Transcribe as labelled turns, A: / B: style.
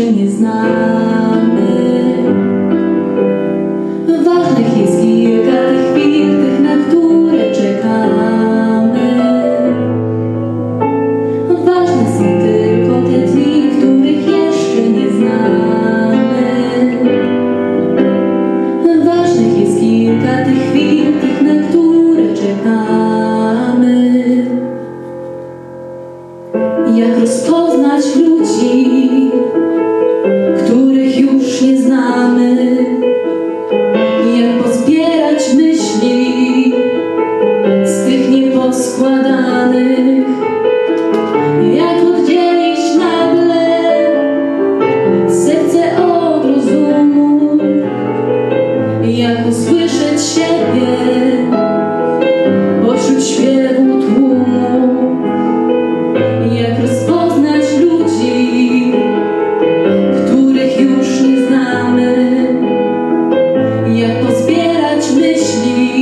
A: nie znamy. Ważnych jest kilka tych chwil, tych, na które czekamy. Ważne są tylko te dni, których jeszcze nie znamy. Ważnych jest kilka tych chwil, tych, na które czekamy. Jak rozpoznać ludzi, nie jak pozbierać myśli.